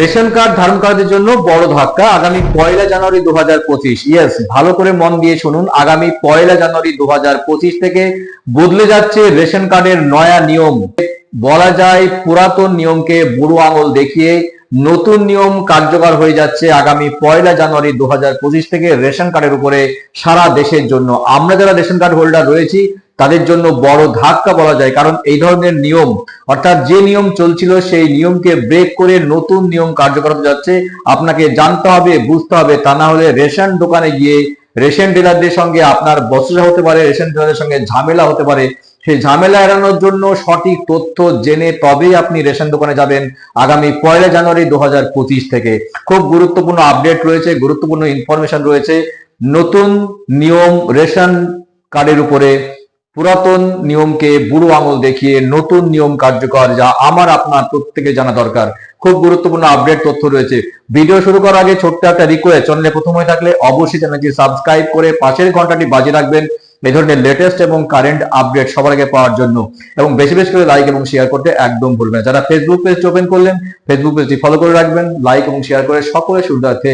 Ration card ধারণকারীদের জন্য বড় ধাক্কা আগামী পয়লা জানুয়ারি দু হাজার পঁচিশ। ইয়েস ভালো করে মন দিয়ে শুনুন। আগামী পয়লা জানুয়ারি দু হাজার পঁচিশ থেকে বদলে যাচ্ছে রেশন কার্ডের নয়া নিয়ম। বলা যায় পুরাতন নিয়মকে বুড়ো আঙুল দেখিয়ে নতুন নিয়ম কার্যকর হয়ে যাচ্ছে আগামী পয়লা জানুয়ারি দু হাজার পঁচিশ থেকে রেশন কার্ডের উপরে সারা দেশের জন্য। আমরা যারা রেশন কার্ড হোল্ডার রয়েছি, তাদের জন্য বড় ধাক্কা বলা যায়। কারণ এই ধরনের নিয়ম, অর্থাৎ যে নিয়ম চলছিল, সেই নিয়মকে ব্রেক করে নতুন নিয়ম কার্যকর হতে যাচ্ছে। আপনাকে জানতে হবে, বুঝতে হবে, তা না হলে রেশন দোকানে গিয়ে রেশন ডিলারদের সঙ্গে আপনার বসরা হতে পারে, রেশন ডিলারদের সঙ্গে ঝামেলা হতে পারে। সেই ঝামেলা এড়ানোর জন্য সঠিক তথ্য জেনে তবেই আপনি রেশন দোকানে যাবেন আগামী পয়লা জানুয়ারি দু হাজার পঁচিশ থেকে। খুব গুরুত্বপূর্ণ আপডেট রয়েছে, গুরুত্বপূর্ণ ইনফরমেশন রয়েছে। নতুন নিয়ম রেশন কার্ডের উপরে পুরাতন নিয়মকে বুড়ো আঙুল দেখিয়ে নতুন নিয়ম কার্যকর যা আমার, আপনার প্রত্যেকে জানা দরকার। খুব গুরুত্বপূর্ণ আপডেট তথ্য রয়েছে। ভিডিও শুরু করার আগে ছোট্ট একটা রিকোয়েস্ট চ্যানেলে প্রথম হয়ে থাকলে অবশ্যই চ্যানেলটি সাবস্ক্রাইব করে পাশের ঘন্টাটি বাজিয়ে রাখবেন। এই ধরনের লেটেস্ট এবং কারেন্ট আপডেট সবার আগে পাওয়ার জন্য এবং বেশি বেশি করে লাইক এবং শেয়ার করতে একদম ভুলবেন যারা ফেসবুক পেজটি ওপেন করলেন ফেসবুক পেজটি ফলো করে রাখবেন লাইক এবং শেয়ার করে সকলের সুবিধার্থে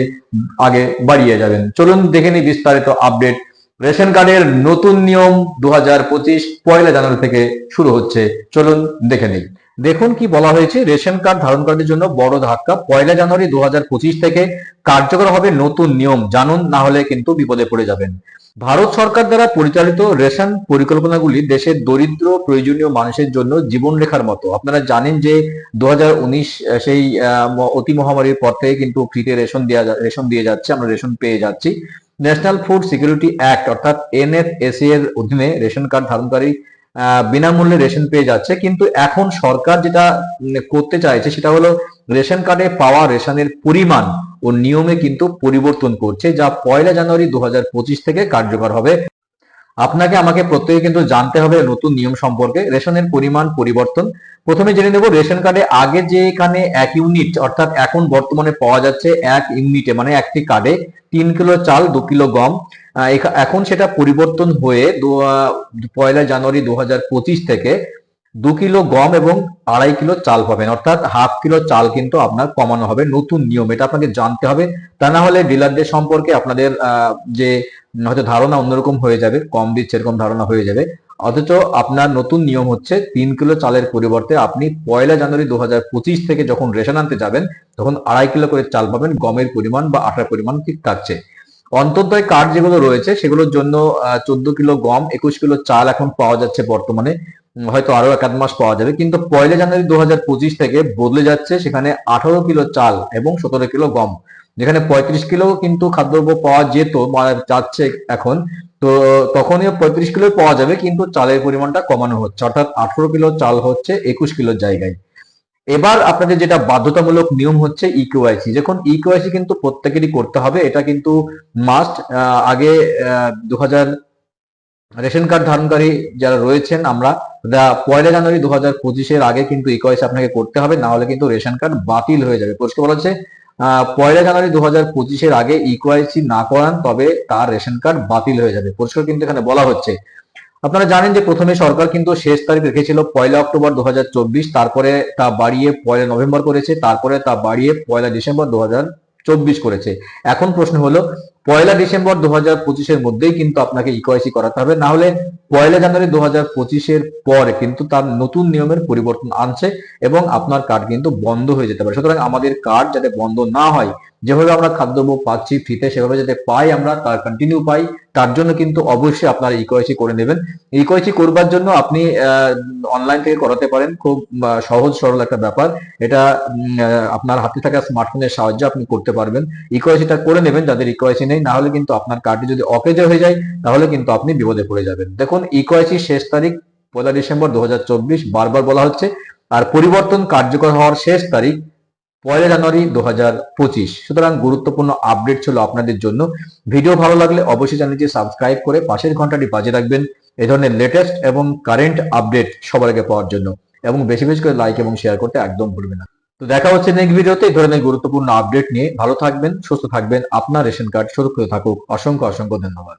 আগে বাড়িয়ে যাবেন। চলুন দেখে নিই বিস্তারিত আপডেট রেশন কার্ডের নতুন নিয়ম দু হাজার পঁচিশ পয়লা জানুয়ারি থেকে শুরু হচ্ছে। চলুন দেখে নিই। দেখুন কি বলা হয়েছে, রেশন কার্ড ধারণকারীদের জন্য বড় ধাক্কা। পয়লা জানুয়ারি দুহাজার পঁচিশ থেকে কার্যকর হবে নতুন নিয়ম। জানুন, না হলে কিন্তু বিপদে পড়ে যাবেন। ভারত সরকার দ্বারা পরিচালিত রেশন পরিকল্পনাগুলি দেশের দরিদ্র, প্রয়োজনীয় মানুষের জন্য জীবনরেখার মতো। আপনারা জানেন যে দু হাজার উনিশ সেই অতি মহামারীর পর থেকে কিন্তু ফ্রিতে রেশন দেওয়া রেশন দিয়ে যাচ্ছে, আমরা রেশন পেয়ে যাচ্ছি। ন্যাশনাল ফুড সিকিউরিটি অ্যাক্ট, অর্থাৎ এনএফএসএ এর অধীনে রেশন কার্ড ধারণকারী বিনামূল্যে রেশন পেয়ে যাচ্ছে। কিন্তু এখন সরকার যেটা করতে চাইছে সেটা হলো রেশন কার্ডে পাওয়া রেশনের পরিমাণ ও নিয়মে কিন্তু পরিবর্তন করছে, যা পয়লা জানুয়ারি দু থেকে কার্যকর হবে। আপনাকে, আমাকে প্রত্যেকে কিন্তু জানতে হবে নতুন নিয়ম সম্পর্কে, রেশনের পরিমাণ পরিবর্তন। প্রথমে জেনে নেব, রেশন কার্ডে আগে যে এখানে এক ইউনিট, অর্থাৎ এখন বর্তমানে পাওয়া যাচ্ছে এক ইউনিটে মানে একটি কার্ডে তিন কিলো চাল, দু কিলো গম এখন সেটা পরিবর্তন হয়ে পয়লা জানুয়ারি দু হাজার পঁচিশ থেকে দু কিলো গম এবং আড়াই কিলো চাল পাবেন। অর্থাৎ হাফ কিলো চাল কিন্তু আপনার কমানো হবে, নতুন নিয়ম, এটা আপনাকে জানতে হবে। তা না হলে ডিলারদের সম্পর্কে আপনাদের যে হয়তো ধারণা অন্যরকম হয়ে যাবে, কম দিচ্ছে এরকম ধারণা হয়ে যাবে। অথচ আপনার নতুন নিয়ম হচ্ছে তিন কিলো চালের পরিবর্তে আপনি পয়লা জানুয়ারি দু হাজার পঁচিশ থেকে যখন রেশন আনতে যাবেন, তখন আড়াই কিলো করে চাল পাবেন, গমের পরিমাণ বা আটার পরিমাণ ঠিক থাকছে। অন্তর্দয় কার্ড যেগুলো রয়েছে, সেগুলোর জন্য চোদ্দ কিলো গম, একুশ কিলো চাল এখন পাওয়া যাচ্ছে বর্তমানে। হয়তো আরও এক আধ মাস পাওয়া যাবে। কিন্তু পয়লা জানুয়ারি দু হাজার পঁচিশ থেকে বদলে যাচ্ছে সেখানে আঠারো কিলো চাল এবং সতেরো কিলো গম। যেখানে পঁয়ত্রিশ কিলো কিন্তু খাদ্যদ্রব্য পাওয়া যেত যাচ্ছে এখন। তো, তখনই পঁয়ত্রিশ কিলো পাওয়া যাবে, কিন্তু চালের পরিমাণটা কমানো হচ্ছে। অর্থাৎ আঠারো কিলো চাল হচ্ছে একুশ কিলোর জায়গায়। এবার আপনাদের যেটা বাধ্যতামূলক নিয়ম হচ্ছে ইকিউআইসি যখন ইকিউআইসি কিন্তু প্রত্যেকেরই করতে হবে। এটা কিন্তু মাস্ট আগে দু হাজার রেশন কার্ড ধারণকারী যারা রয়েছেন আমরা পয়লা জানুয়ারি দু হাজার পঁচিশের আগে কিন্তু ইকোয়াইসি আপনাকে করতে হবে, না হলে কিন্তু রেশন কার্ড বাতিল হয়ে যাবে। পরিষ্কার বলা হচ্ছে পয়লা জানুয়ারি দু হাজার পঁচিশের আগে ইকোয়াইসি না করান, তবে তার রেশন কার্ড বাতিল হয়ে যাবে। পরিষ্কার কিন্তু এখানে বলা হচ্ছে আপনারা জানেন যে প্রথমে সরকার কিন্তু শেষ তারিখ রেখেছিল পয়লা অক্টোবর দু তারপরে তা বাড়িয়ে পয়লা নভেম্বর করেছে, তারপরে তা বাড়িয়ে পয়লা ডিসেম্বর দু করেছে। এখন প্রশ্ন হলো, পয়লা ডিসেম্বর দু হাজার পঁচিশের মধ্যেই কিন্তু আপনাকে ইকোয়াইসি করাতে হবে, না হলে পয়লা জানুয়ারি দু হাজার পঁচিশের পরে কিন্তু তার নতুন নিয়মের পরিবর্তন আনছে এবং আপনার কার্ড কিন্তু বন্ধ হয়ে যেতে পারে। সুতরাং আমাদের কার্ড যাতে বন্ধ না হয়, যেভাবে আমরা খাদ্যদ্রব্য পাচ্ছি, ফ্রিতে সেভাবে যাতে পাই আমরা, তার কন্টিনিউ পাই। তার জন্য কিন্তু অবশ্যই আপনারা ইকোয়াইসি করে নেবেন। ইকোয়াইসি করবার জন্য আপনি অনলাইন থেকে করাতে পারেন। খুব সহজ, সরল একটা ব্যাপার। এটা আপনার হাতে থাকা স্মার্টফোনের সাহায্যে আপনি করতে পারবেন। ইকোয়াইসিটা করে নেবেন যাদের ইকোয়াইসি নেই, না হলে কিন্তু আপনার কার্ডটি যদি অকেজে হয়ে যায়, তাহলে কিন্তু আপনি বিপদে পড়ে যাবেন। দেখুন ইকোয়াইসি শেষ তারিখ পয়লা ডিসেম্বর দু হাজার চব্বিশ, বারবার বলা হচ্ছে। আর পরিবর্তন কার্যকর হওয়ার শেষ তারিখ পয়লা জানুয়ারি দু হাজার পঁচিশ। সুতরাং গুরুত্বপূর্ণ আপডেট ছিল আপনাদের জন্য। ভিডিও ভালো লাগলে অবশ্যই চ্যানেলটি সাবস্ক্রাইব করে পাশের ঘন্টাটি বাজে রাখবেন। এই ধরনের লেটেস্ট এবং কারেন্ট আপডেট সবার আগে পাওয়ার জন্য। এবং বেশি বেশি করে লাইক এবং শেয়ার করতে একদম ভুলবেন না। তো দেখা হচ্ছে নেক্সট ভিডিওতে এই ধরনের গুরুত্বপূর্ণ আপডেট নিয়ে ভালো থাকবেন, সুস্থ থাকবেন। আপনার রেশন কার্ড সুরক্ষিত থাকুক। অসংখ্য অসংখ্য ধন্যবাদ।